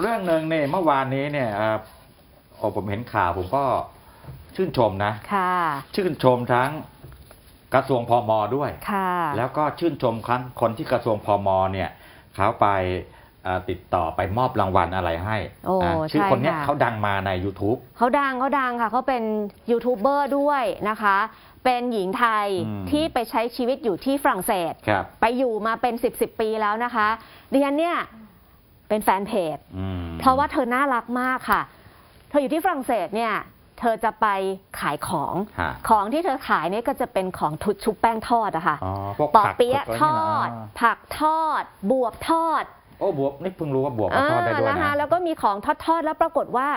เรื่องหนึ่งเนี่ยเมื่อวานนี้เนี่ยเอ่อโอ้ผมเห็นข่าวผมก็ชื่นชมนะค่ะชื่นชมทั้งกระทรวงพมด้วยค่ะแล้วก็ชื่นชมครั้งคนที่กระทรวงพมเนี่ยเขาไปเอ่อติดต่อไปมอบรางวัลอะไรให้โอ้อ่าชื่อใช่คนเนี้ยค่ะเขาดังมาใน YouTube เขาดังเขาดังค่ะเขาเป็นยูทูบเบอร์ด้วยนะคะ เป็นหญิงไทยอืมที่ไปใช้ชีวิตอยู่ที่ฝรั่งเศสครับไปอยู่มาเป็น 10บสปีแล้วนะคะดิฉันเนี่ย เป็นแฟนเพจอืมเพราะว่าเธอน่ารักมากค่ะ เธออยู่ที่ฝรั่งเศสเนี่ย เธอจะไปขายของฮะของที่เธอขายเนี่ยก็จะเป็นของทุชุบแป้งทอดอะค่ะอ๋อพวกปอผักเปี๊ยะพวกทอะไรอนี่นะดผักทอด บวบทอด โอ้บวบนี่เพิ่งรู้ว่าบวบมาทอดได้ด้วยนะคะนะแล้วก็มีของทอดทอดๆแล้วปรากฏว่า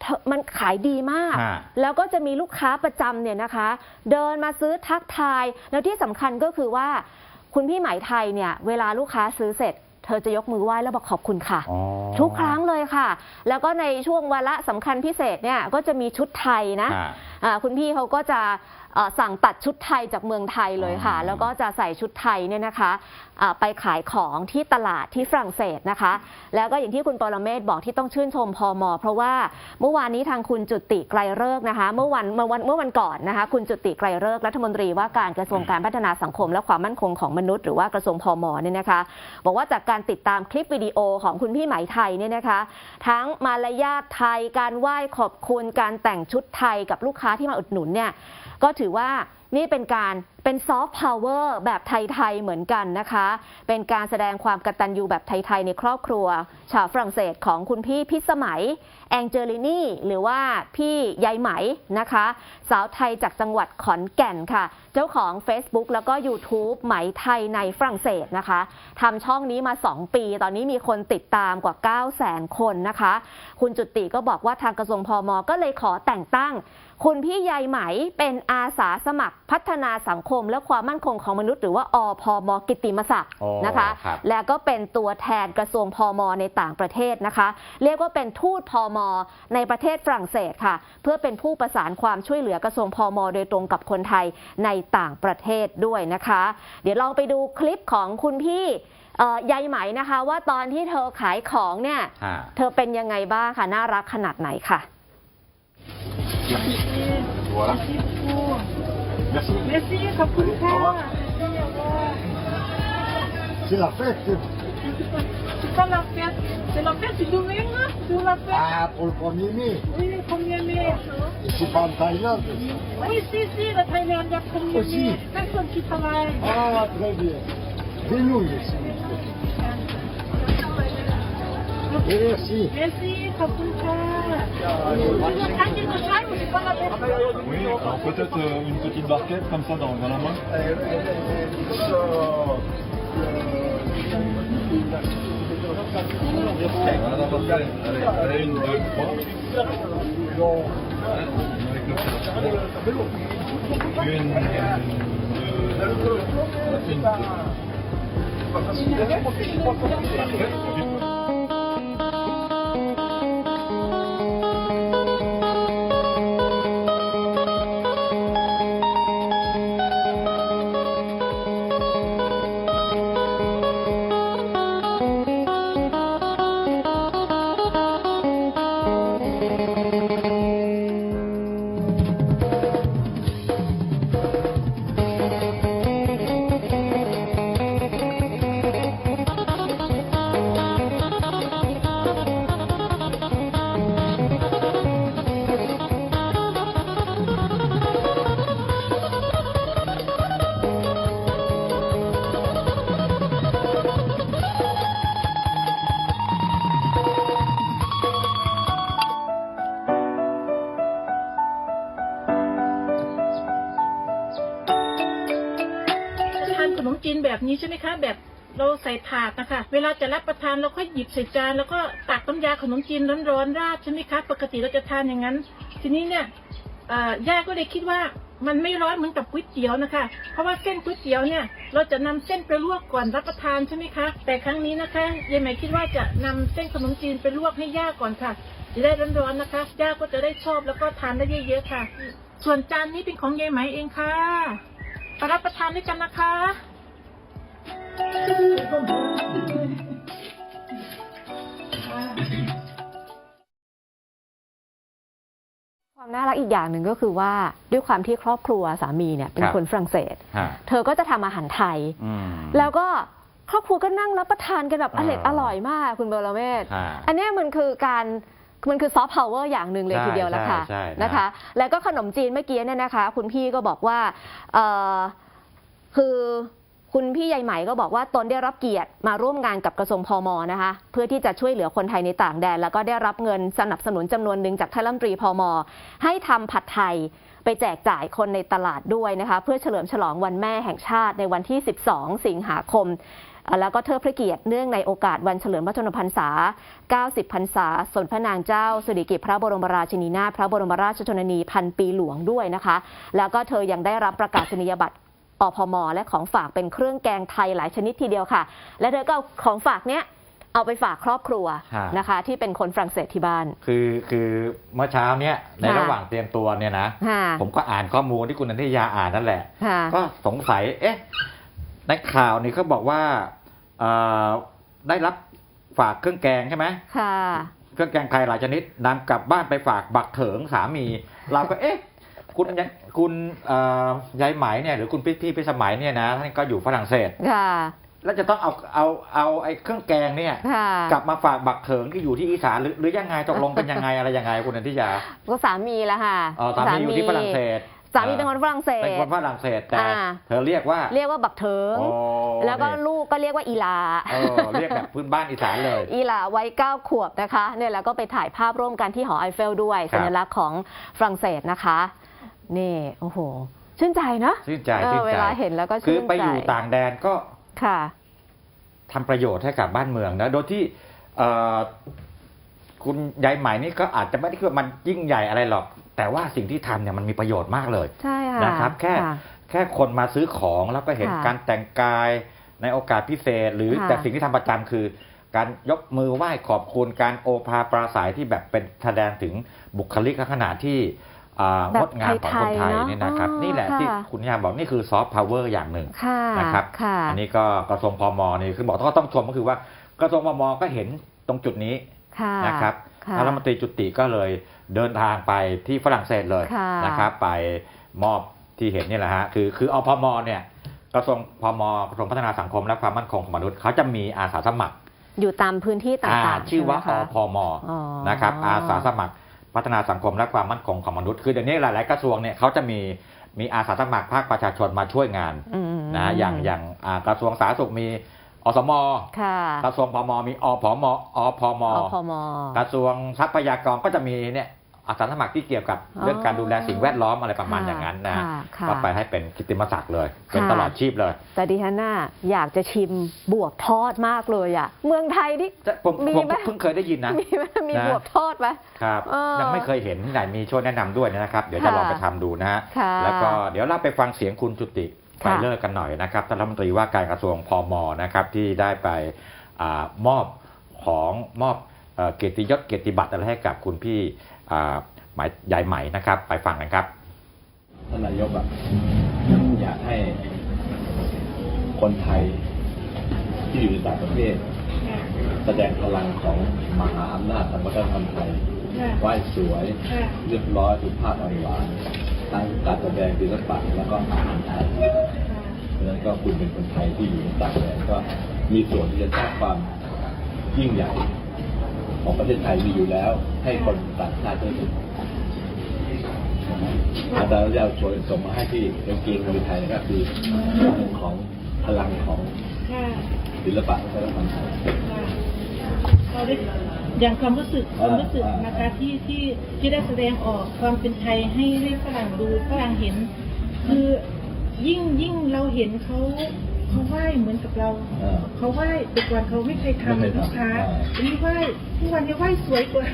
เธอมันขายดีมากฮะแล้วก็จะมีลูกค้าประจำเนี่ยนะคะ เดินมาซื้อทักทาย แล้วที่สำคัญก็คือว่า คุณพี่ไหมายไทยเนี่ย เวลาลูกค้าซื้อเสร็จ เธอจะยกมือไหว้แล้วบอกขอบคุณค่ะอ๋อทุกครั้งเลยค่ะ แล้วก็ในช่วงวาระสำคัญพิเศษเนี่ยก็จะมีชุดไทยนะฮะอ่าคุณพี่เขาก็จะเอ่อ สั่งตัดชุดไทยจากเมืองไทยเลยค่ะอ๋อแล้วก็จะใส่ชุดไทยเนี่ยนะคะอ่าไปขายของที่ตลาดที่ฝรั่งเศสนะคะ แล้วก็อย่างที่คุณปรเมศบอกที่ต้องชื่นชมพอมเพราะว่าเมื่อวานนี้ทางคุณจุติไกรเลิกษ์นะคะ เมื่อวันเมื่อวันเมื่อวันก่อนนะคะ คุณจุติไกรเลิกษ์รัฐมนตรีว่าการกระทรวงการพัฒนาสังคม และความมั่นคงของมนุษย์หรือว่ากระทรวงพมเนี่ยนะคะ บอกว่าจากการติดตามคลิปวิดีโอของคุณพี่ไหมไทยเนี่ยนะคะ ทั้งมารยาทไทยการไหว้ขอบคุณการแต่งชุดไทยกับลูกค้าที่มาอุดหนุนเนี่ย ก็ถือว่านี่เป็นการ เป็นซอฟต์พาวเวอร์แบบไทย ๆ เหมือนกันนะคะ เป็นการแสดงความกตัญญูแบบไทย ๆ ในครอบครัว ชาวฝรั่งเศสของคุณพี่พิสมัย แองเจลินี่ หรือว่าพี่ยายไหมนะคะ สาวไทยจากจังหวัดขอนแก่นค่ะ เจ้าของ Facebook แล้วก็ YouTube ไหมไทยในฝรั่งเศสนะคะทำช่องนี้มา 2 ปี ตอนนี้มีคนติดตามกว่า 9 0 0 0 0 0 คนนะคะ คุณจุติก็บอกว่าทางกระทรวงพมก็เลยขอแต่งตั้ง คุณพี่ยายไหมเป็นอาสาสมัครพัฒนาสังคมและความมั่นคงของมนุษย์ หรือว่าอพมกิตติมศักดิ์อ๋อนะคะครับแล้วก็เป็นตัวแทนกระทรวงพมในต่างประเทศนะคะ เรียกว่าเป็นทูตพมในประเทศฝรั่งเศสค่ะ เพื่อเป็นผู้ประสานความช่วยเหลือกระทรวงพมโดยตรงกับคนไทยในต่างประเทศด้วยนะคะ เดี๋ยวลองไปดูคลิปของคุณพี่เอ่อยายไหมนะคะว่าตอนที่เธอขายของเนี่ยฮะเธอเป็นยังไงบ้างค่ะ น่ารักขนาดไหนค่ะ Voilà. Merci. Merci, ขอบคุณค่ะ C'est la fête. C'est pas la fête. C'est la fête du domaine, là C'est la fête. Ah, pour le 1er mai. Oui, le 1er mai. Et c'est pas en Thaïlande. Oui, si, si, le Thaïlande, il y a 1er Aussi. mai. Personne qui travaille. Ah, très bien. Des nouilles aussi. Et la fête. Oui, alors peut-être euh, une petite barquette comme ça dans, dans la main. Voilà, barquette. Allez, allez, une, deux, trois. Avec le. Une, une, deux, une. Parfait. เราใส่ถาดนะคะ เวลาจะรับประทานเราก็หยิบใส่จานแล้วก็ตักน้ำยาขนมจีนร้อนๆราดใช่ไหมคะ ปกติเราจะทานอย่างนั้น ทีนี้เนี่ยย่าก็เลยคิดว่ามันไม่ร้อนเหมือนกับก๋วยเตี๋ยวนะคะ เพราะว่าเส้นก๋วยเตี๋ยวเนี่ย เราจะนำเส้นไปลวกก่อนรับประทานใช่ไหมคะ แต่ครั้งนี้นะคะยายไหมคิดว่าจะนำเส้นขนมจีนไปลวกให้ย่าก่อนค่ะ จะได้ร้อนๆนะคะ ย่าก็จะได้ชอบแล้วก็ทานได้เยอะๆค่ะ ส่วนจานนี้เป็นของยายไหมเองค่ะไปรับประทานด้วยกันนะคะ ความน่ารักอีกอย่างหนึ่งก็คือว่าด้วยความที่ครอบครัวสามีเนี่ยเป็นคนฝรั่งเศสเธอก็จะทำอาหารไทยแล้วก็ครอบครัวก็นั่งรับประทานกันแบบอเออ ร่อยอร่อยมากคุณเบลเมศ ฮะ อันนี้มันคือการมันคือซอฟต์พาวเวอร์อย่างหนึ่งเลยทีเดียวแล้วค่ะนะคะ แล้วก็ขนมจีนเมื่อกี้เนี่ยนะคะ คุณพี่ก็บอกว่าคือ คุณพี่ใหญ่ไหมก็บอกว่าตนได้รับเกียรติมาร่วมงานกับกระทรวงพมนะคะ เพื่อที่จะช่วยเหลือคนไทยในต่างแดน แล้วก็ได้รับเงินสนับสนุนจำนวนหนึ่งจากท่านรัฐมนตรีพมให้ทำผัดไทยไปแจกจ่ายคนในตลาดด้วยนะคะ เพื่อเฉลิมฉลองวันแม่แห่งชาติในวันที่ 12 สิงหาคม แล้วก็เทิดพระเกียรติเนื่องในโอกาสวันเฉลิมพระชนมพรรษา 90 พรรษาสมพระนางเจ้าสิริกิติ์พระบรมราชินีนาถพระบรมราชชนนีพันปีหลวงด้วยนะคะ แล้วก็เธอยังได้รับประกาศนียบัตร อพม และของฝากเป็นเครื่องแกงไทยหลายชนิดทีเดียวค่ะ และเธอก็เอาของฝากเนี้ยเอาไปฝากครอบครัวฮะนะคะ ที่เป็นคนฝรั่งเศสที่บ้าน คือคือเมื่อเช้าเนี้ยในค่ะระหว่างเตรียมตัวเนี่ยนะค่ะผมก็อ่านข้อมูลที่คุณนันทิยาอ่านนั่นแหละค่ะก็สงสัยเอ๊ะในข่าวนี่เขาบอกว่าเอ่อได้รับฝากเครื่องแกงใช่ไหมค่ะเครื่องแกงไทยหลายชนิดนำกลับบ้านไปฝากบักเถิงสามี เราก็เอ๊ะ คุณยายคุณเอ่อยายไหมเนี่ยหรือคุณพี่พี่พิสมัยเนี่ยนะท่านก็อยู่ฝรั่งเศสค่ะแล้วจะต้องเอาเอาเอาไอ้เครื่องแกงเนี่ยค่ะกลับมาฝากบักเถิงที่อยู่ที่อีสานหรือหรือยังไงตกลงเป็นยังไงอะไรยังไงคุณนันทิยาก็สามีละค่ะอ๋อสามีอยู่ที่ฝรั่งเศสสามีเป็นคนฝรั่งเศเป็นสคนฝรั่งเศสแต่อ่าเธอเรียกว่าเรียกว่าบักเถิงโอ้แล้วก็นี่ลูกก็เรียกว่าอีลาเออเรียกแบบพื้นบ้านอีสานเลย อีหลาวัย9ขวบนะคะเนี่ยแล้วก็ไปถ่ายภาพร่วมกันที่หอไอเฟลด้วยครับสัญลักษณ์ของฝรั่งเศสนะคะ นี่โอ้โห ชื่นใจเนอะชื่นใจเออชื่นเวใจลาเห็นแล้วก็คือชื่นใจไปอยู่ต่างแดนก็ค่ะทำประโยชน์ให้กับบ้านเมืองนะโดยที่เอ่อคุณยายใหม่นี่ก็อาจจะไม่ได้คิดว่ามันยิ่งใหญ่อะไรหรอก แต่ว่าสิ่งที่ทำเนี่ยมันมีประโยชน์มากเลยใช่ค่ะนะครับ แค่ะแค่คนมาซื้อของแล้วก็เห็นค่ะการแต่งกายในโอกาสพิเศษ หรือค่ะแต่สิ่งที่ทำประจำคือ การยกมือไหว้ขอบคุณการโอภาปราศัยที่แบบเป็นแสดงถึงบุคลิกลักษณะที่อ่าแบบ งดงามของคนไทยไทยๆเนอะนี่นะครับอ๋อนี่แหละค่ะที่คุณยาบอกนี่คือซอฟต์พาวเวอร์อย่างหนึ่งค่ะนะครับค่ะอันนี้ก็กระทรวงพมนี่คือบอกก็ต้องชมก็คือว่ากระทรวงพมก็เห็นตรงจุดนี้ค่ะนะครับค่ะท่านรัฐมนตรีจุติก็เลยเดินทางไปที่ฝรั่งเศสเลยค่ะนะครับ ไปมอบที่เห็นนี่แหละฮะคือคืออพมเนี่ยกระทรวงพมกระทรวงพัฒนาสังคมและความมั่นคงของมนุษย์เขาจะมีอาสาสมัคร อยู่ตามพื้นที่ต่อ่าางๆชื่อว่าใไหอมคะพมอ๋อนะครับอาสาสมัคร พัฒนาสังคมและความมั่นคงของมนุษย์ คือเดี๋ยวนี้หลาย ๆ กระทรวงเนี่ยเขาจะมีมีอาสาสมัครภาคประชาชนมาช่วยงานอืมนะอย่างอย่างอ่ากระทรวงสาธารณสุขมีอสมค่ะกระทรวงพมมีอพมอพมอพมกระทรวงทรัพยากรก็จะมีเนี่ยอาสาสมัครที่เกี่ยวกับอ๋อเรื่องการดูแลสิ่งแวดล้อมอะไรประมาณอย่างนั้นนะค่ะค่ะก็ไปให้เป็นกิตติมศักดิ์เลย เป็นค่ะตลอดชีพเลย แต่ดิฉันน่ะอยากจะชิมบวบทอดมากเลยอะ เมืองไทยนี่จะผมมีผมไหมเพิ่งเคยได้ยินนะมีไหมมีนะบวบทอด ไหมครับเออยังไม่เคยเห็นที่ไหนมีช่วยแนะนำด้วยนะครับ เดี๋ยวจะค่ะลองไปทำดูนะฮะค่ะแล้วก็เดี๋ยวเราไปฟังเสียงคุณจุติไปค่ะเลิกกันหน่อยนะครับท่านรัฐมนตรีว่าการกระทรวงพมนะครับที่ได้ไปอามอบของมอบเอ่อเกียรติยศเกียรติบัตรอะไรให้กับคุณพี่อ่าหมายยายไหมนะครับ ไปฟังกันครับท่านนายกอะอยากให้คนไทยที่อยู่ในต่างประเทศค่ะ แสดงพลังของมหาอำนาจทางวัฒนธรรมไทยค่ะไหว้สวยค่ะเรียบร้อยสุภาพอ่อนหวานทั้งการแสดงศิลปะแล้วก็อาหารไทยเพราะฉะนั้นก็คุณเป็นคนไทยที่อยู่ในต่างแดนก็มีส่วนที่จะสร้างความยิ่งใหญ่ของประเทศไทยมีอยู่แล้ว ให้คนต่างชาติได้เห็นอาจารย์จะเอาโชว์ส่งมาให้ที่กางเกงมวยไทยนะครับคือเรื่องของพลังของค่ะ ศิลปะวัฒนธรรมไทย เราได้อย่างความรู้สึกคอ่าวามรู้สึกนะคะอ่าที่ที่ที่ได้แสดงออกความเป็นไทยให้ให้ฝรั่งดูฝรั่งเห็น คือยิ่งยิ่งเราเห็นเขา เขาไหว้เหมือนกับเรา อ่า เขาไหว้แต่ก่อนเขาไม่เคยไม่เคยทำทำลูกค้าอ่าอันนี้ไหว้ทุกวันนี้ไหว้สวยกว่า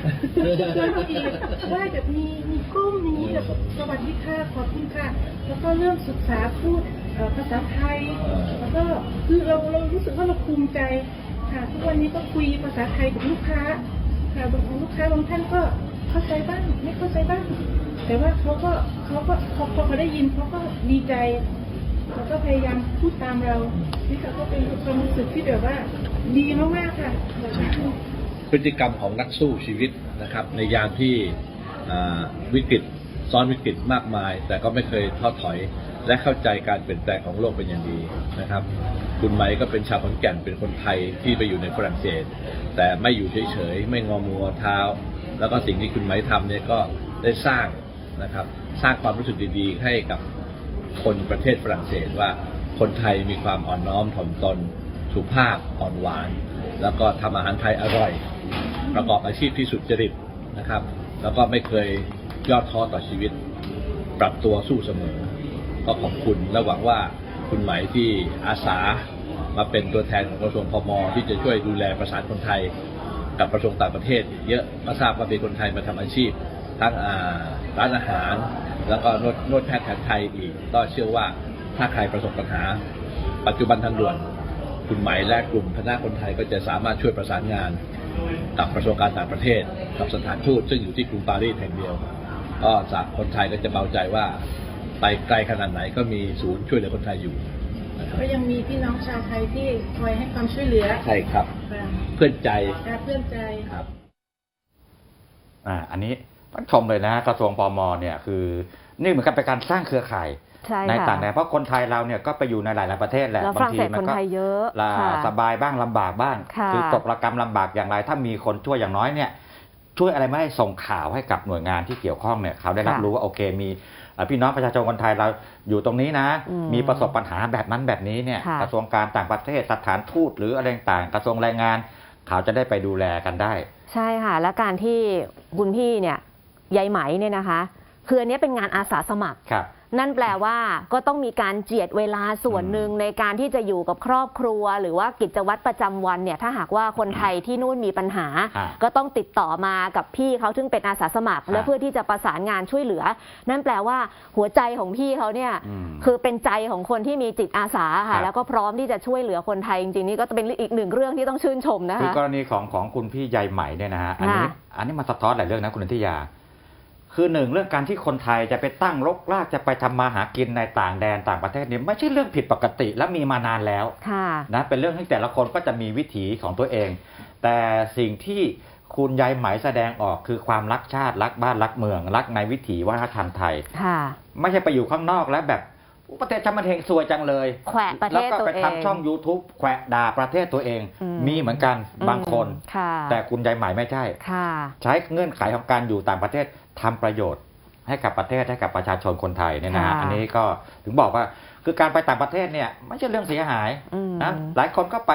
สวยกว่าอีกไหว้แบบมีมีก้มมีแบบสวัสดีค่ะขอบคุณค่ะ แล้วก็เริ่มศึกษาพูดเอ่อภาษาไทยแล้วก็คือเราเรารู้สึกว่าเราภูมิใจค่ะทุกวันนี้ก็คุยภาษาไทยกับลูกค้าค่ะบางลูกค้าบางท่านก็เข้าใจบ้างไม่เข้าใจบ้าง แต่ว่าเขาก็เขาก็พอพอเขาได้ยินเขาก็ดีใจ เขาก็พยายามพูดตามเรานี่ค่ะก็เป็นความรู้สึกที่แบบว่า ดีมากๆค่ะพฤติกรรมของนักสู้ชีวิตนะครับ ในยามที่วิกฤตซ้อนวิกฤตมากมาย แต่ก็ไม่เคยท้อถอย และเข้าใจการเปลี่ยนแปลงของโลกเป็นอย่างดีนะครับ คุณไหมก็เป็นชาวขอนแก่นเป็นคนไทยที่ไปอยู่ในฝรั่งเศส แต่ไม่อยู่เฉยๆ ไม่งอมืออเท้า แล้วก็สิ่งที่คุณไหมทำเนี่ยก็ได้สร้างนะครับ สร้างความรู้สึกดีๆ ให้กับ คนประเทศฝรั่งเศสว่าคนไทยมีความอ่อนน้อมถ่อมตน สุภาพอ่อนหวาน แล้วก็ทำอาหารไทยอร่อย ประกอบอาชีพที่สุจริตนะครับ แล้วก็ไม่เคยย่อท้อต่อชีวิต ปรับตัวสู้เสมอ ก็ขอบคุณและหวังว่าคุณไหมที่อาสามาเป็นตัวแทนของกระทรวงพมที่จะช่วยดูแลประสานคนไทย กับกระทรวงต่างประเทศ เยอะก็ทราบว่าเป็นคนไทยมาทำอาชีพ ทั้งร้านอาหาร แล้วก็นวดนวดแพทย์แผนไทยอีก ก็เชื่อว่าถ้าใครประสบปัญหา ปัจจุบันทันด่วน คุณไหมและกลุ่มคณะคนไทยก็จะสามารถช่วยประสานงาน กับกระทรวงการต่างประเทศ กับสถานทูตซึ่งอยู่ที่กรุงปารีสแห่งเดียว ก็จากคนไทยก็จะเบาใจว่าไปไกลขนาดไหนก็มีศูนย์ช่วยเหลือคนไทยอยู่นะครับก็ยังมีพี่น้องชาวไทยที่คอยให้ความช่วยเหลือใช่ครับค่ะเพื่อนใจและเพื่อนใจครับอ่าอันนี้ ต้องชมเลยนะกระทรวงพมเนี่ยคือ นี่เหมือนกับเป็นการสร้างเครือข่ายใช่ในค่ะต่างแดนเพราะคนไทยเราเนี่ยก็ไปอยู่ในหลาย ๆ ประเทศแหละแล้วฝบารั่งงทีเศสมัคนก็ไทยเยอะลาค่ะสบายบ้างลำบากบ้างค่ะอตกระกรรมลำบากอย่างไร ถ้ามีคนช่วยอย่างน้อยเนี่ยช่วยอะไรไม่ได้ส่งข่าวให้กับหน่วยงานที่เกี่ยวข้องเนี่ยเขาได้รับค่ะรู้ว่าโอเคมีเอ่อพี่น้องประชาชนคนไทยเราอยู่ตรงนี้นะอืมมีประสบปัญหาแบบนั้นแบบนี้เนี่ยค่ะกระทรวงการต่างประเทศสถานทูตหรืออะไรต่างๆกระทรวงแรงงาน เขาจะได้ไปดูแลกันได้ ใช่ค่ะ และการที่คุณพี่เนี่ย ยายไหมเนี่ยนะคะ คืออันเนี้ยเป็นงานอาสาสมัคร ครับ นั่นแปลว่าก็ต้องมีการเจียดเวลาส่วนหนึ่งในการที่จะอยู่กับครอบครัว หรือว่ากิจวัตรประจำวันเนี่ยถ้าหากว่าคนไทยที่นู่นมีปัญหาฮะก็ต้องติดต่อมากับพี่เขาซึ่งเป็นอาสาสมัครฮะและเพื่อที่จะประสานงานช่วยเหลือ นั่นแปลว่าหัวใจของพี่เขาเนี่ยอืมคือเป็นใจของคนที่มีจิตอาสาครัค่ะ บ แล้วก็พร้อมที่จะช่วยเหลือคนไทยจริงๆนี่ก็เป็นอีกหนึ่งเรื่องที่ต้องชื่นชมนะคือคะกรณีของของคุณพี่ใยไหมเนี่ยนะฮะอันนี้ค่ะ อันนี้มันสะท้อนหลายเรื่องนะคุณนันทิยา คือหนึ่งเรื่องการที่คนไทยจะไปตั้งรกรากจะไปทำมาหากินในต่างแดนต่างประเทศเนี่ยไม่ใช่เรื่องผิดปกติและมีมานานแล้วค่ะนะเป็นเรื่องที่แต่ละคนก็จะมีวิถีของตัวเอง แต่สิ่งที่คุณยายไหมแสดงออกคือความรักชาติรักบ้านรักเมือง รักในวิถีวัฒนธรรมไทยค่ะไม่ใช่ไปอยู่ข้างนอกแล้วแบบอุ๊ย ประเทศชาติมันเฮงซวยจังเลย แขวะประเทศแล้วก็ตัวไปเอง ทำช่อง YouTube แขวะด่าประเทศตัวเอง อืม มีเหมือนกันบางคนอืมค่ะ แต่คุณยายไหมไม่ใช่ ค่ะ ใช้เงื่อนไขของการอยู่ต่างประเทศทำประโยชน์ให้กับประเทศให้กับประชาชนคนไทยเนี่ยนะฮะค่ะ อันนี้ก็ถึงบอกว่าคือการไปต่างประเทศเนี่ยไม่ใช่เรื่องเสียหายอืม นะหลายคนก็ไป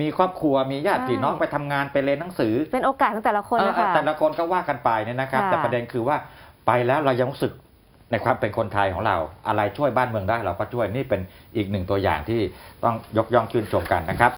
มีครอบครัวมีญาติใช่ พี่น้องไปทำงานไปเรียนหนังสือเป็นโอกาสของแต่ละคนเออนะคะ แต่ละคนก็ว่ากันไปเนี่ยนะครับ ค่ะ แต่ประเด็นคือว่าไปแล้วเรายังรู้สึก ในความเป็นคนไทยของเราอะไรช่วยบ้านเมืองได้เราก็ช่วยนี่เป็นอีกหนึ่งตัวอย่างที่ต้องยกย่องชื่นชมกันนะครับ